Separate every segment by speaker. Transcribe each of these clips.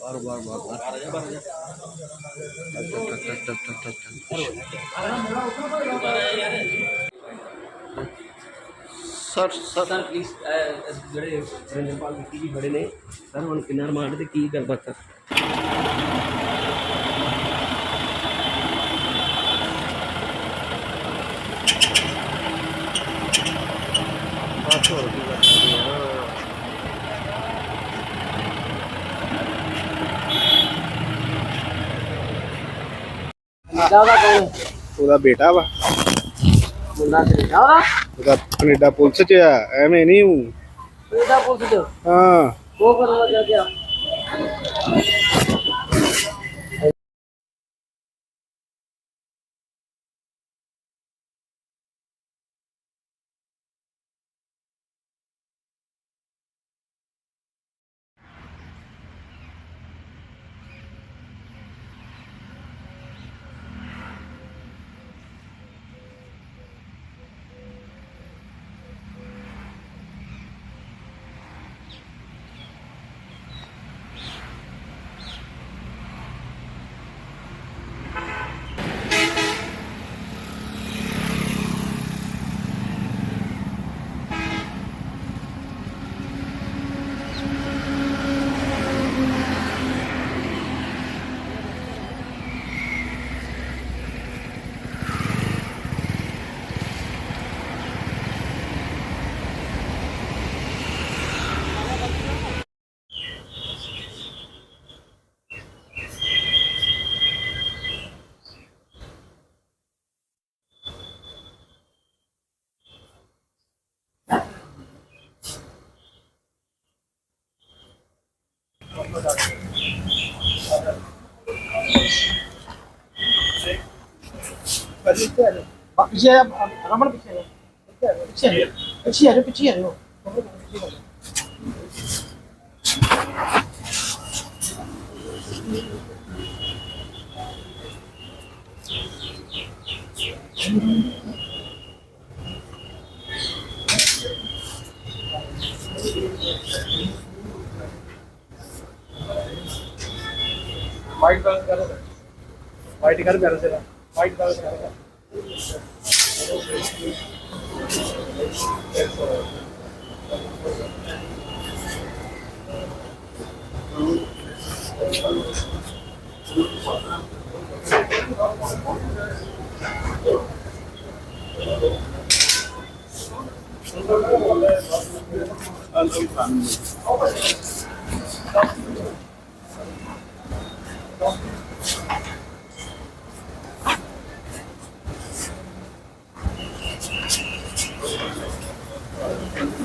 Speaker 1: ਬਾਹਰ ਬਾਹਰ ਬਾਹਰ। ਬਾਹਰ ਸਰ ਸਰ
Speaker 2: ਸਰ ਪਲੀਜ਼ ਜਿਹੜੇ ਵਰਿੰਦਰਪਾਲ ਵਿੱਕੀ ਜੀ ਖੜੇ ਨੇ ਸਰ ਹੁਣ ਕਿੰਨਾ ਰਿਮਾਂਡ ਤੇ ਕੀ ਗੱਲਬਾਤ ਸਰ? ਕੌਣ
Speaker 3: ਉਹਦਾ ਬੇਟਾ ਵਾ।
Speaker 2: ਮੁੰਡਾ ਤੇ ਦਾਦਾ
Speaker 3: ਉਹਦਾ ਕੈਨੇਡਾ ਪੁਲਿਸ ਚ ਆ ਐਵੇਂ ਨਹੀਂ ਹੂੰ।
Speaker 2: ਇਹਦਾ ਪੁੱਛ ਦਿਓ
Speaker 3: ਹਾਂ।
Speaker 2: ਉਹ ਕਰਨ ਲੱਗਾ ਗਿਆ?
Speaker 4: ਪਿੱਛੇ ਆ ਰਮਨ ਪਿੱਛੇ ਆ ਪਿੱਛੇ ਆ ਪਿੱਛੇ ਆ ਪਿੱਛੇ ਆ ਵਾਈਟ ਕਲਰ ਕਰ ਵਾਈਟ ਕਰ ਪਿਆਰਾ ਤੇਰਾ ਵਾਈਟ ਕਲਰ ਕਰ
Speaker 3: ਚੋਂ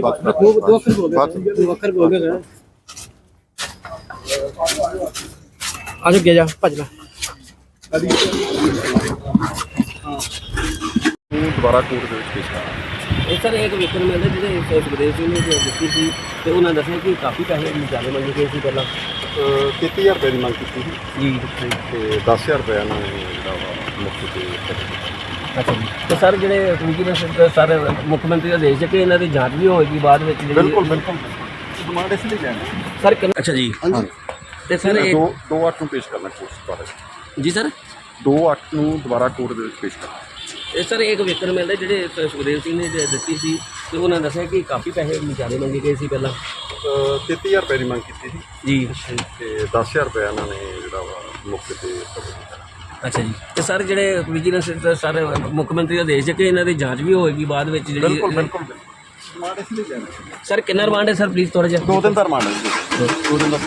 Speaker 3: ਬਾਤ ਕਰ
Speaker 4: ਦੋ ਦੋ ਅੱਖਰ ਬੋਲ
Speaker 3: ਬਾਅਦ ਚੋਂ।
Speaker 4: ਦੋ ਅੱਖਰ ਬੋਲ ਗਿਆ ਸਰ ਆਜੋ ਗਿਆ ਜਾ ਭੱਜ ਲੈ।
Speaker 3: ਤੂੰ ਦੁਬਾਰਾ ਕੋਰਟ ਦੇ ਵਿੱਚ ਪੇਸ਼ ਕਰ
Speaker 2: ਇਹ ਸਰ ਇੱਕ ਵੇਖਣ ਨੂੰ ਮਿਲਦਾ ਜਿਹੜੇ ਸ- ਸੁਖਦੇਵ ਸਿੰਘ ਨੇ ਜੋ ਦਿੱਤੀ ਸੀ ਤੇ ਉਹਨਾਂ ਦੱਸਿਆ ਕਿ ਕਾਫੀ ਪੈਸੇ ਜ਼ਿਆਦਾ ਮੰਗੇ ਗਏ ਸੀ ਪਹਿਲਾਂ।
Speaker 3: 33000 ਰੁਪਏ ਦੀ ਮੰਗ ਕੀਤੀ ਸੀ।
Speaker 2: ਜੀ
Speaker 3: ਤੇ 10000 ਰੁਪਏ ਇਹਨਾਂ ਨੇ ਜਿਹੜਾ ਵਾ ਮੁਕਤ ਤੇ
Speaker 2: ਅੱਛਾ ਜੀ। ਤੇ ਸਰ ਜਿਹੜੇ ਵਿਜੀਲੈਂਸ ਸਰ ਮੁੱਖ ਮੰਤਰੀ ਦਾ ਦੇਸ਼ ਕਿ ਇਹਨਾਂ ਦੀ ਜਾਂਚ ਵੀ ਹੋਏਗੀ ਬਾਅਦ ਵਿੱਚ ਜਿਹੜੀ
Speaker 3: ਬਿਲਕੁਲ ਬਿਲਕੁਲ। ਡਿਮਾਂਡ ਇਸ ਲਈ ਲੈਣੀ
Speaker 2: ਸਰ ਕਿੰਨਾ ਅੱਛਾ ਜੀ। ਤੇ ਸਰ ਇਹ
Speaker 3: ਦੋ ਦੋ ਅੱਠ ਨੂੰ ਪੇਸ਼ ਕਰਨਾ ਕੋਰਟ ਦੁਬਾਰਾ
Speaker 2: ਜੀ ਸਰ?
Speaker 3: ਦੋ ਅੱਠ ਨੂੰ ਦੁਬਾਰਾ ਕੋਰਟ ਦੇ ਵਿੱਚ ਪੇਸ਼ ਕਰਨਾ।
Speaker 2: ਇਹ ਸਰ ਇੱਕ ਵੇਖਣ ਨੂੰ ਮਿਲਦਾ ਜਿਹੜੇ ਸ- ਸੁਖਦੇਵ ਸਿੰਘ ਨੇ ਜੋ ਦਿੱਤੀ ਸੀ ਤੇ ਉਹਨਾਂ ਦੱਸਿਆ ਕਿ ਕਾਫੀ ਪੈਸੇ ਜ਼ਿਆਦਾ ਮੰਗੇ ਗਏ ਸੀ ਪਹਿਲਾਂ।
Speaker 3: 33000 ਰੁਪਏ ਦੀ ਮੰਗ ਕੀਤੀ ਸੀ।
Speaker 2: ਜੀ।
Speaker 3: ਤੇ 10000 ਰੁਪਏ ਇਹਨਾਂ ਨੇ ਜਿਹੜਾ ਵਾ ਤੇ
Speaker 2: ਅੱਛਾ ਜੀ। ਤੇ ਸਰ ਜਿਹੜੇ ਵਿਜੀਲੈਂਸ ਸਰ ਮੁੱਖ ਮੰਤਰੀ ਦਾ ਦੇਸ਼ ਹੈ ਕਿ ਇਹਨਾਂ ਦੀ ਜਾਂਚ ਵੀ ਹੋਏਗੀ ਬਾਅਦ ਵਿੱਚ ਜਿਹੜੀ
Speaker 3: ਬਿਲਕੁਲ ਬਿਲਕੁਲ
Speaker 2: ਸਰ ਕਿੰਨਾ ਰਿਮਾਂਡ ਹੈ ਸਰ ਪਲੀਜ਼ ਥੋੜਾ ਜਿਹਾ।
Speaker 3: ਦੋ ਦਿਨ ਦਾ ਰਿਮਾਂਡ ਹੈ ਜੀ। ਦੋ ਦਿਨ ਦਾ।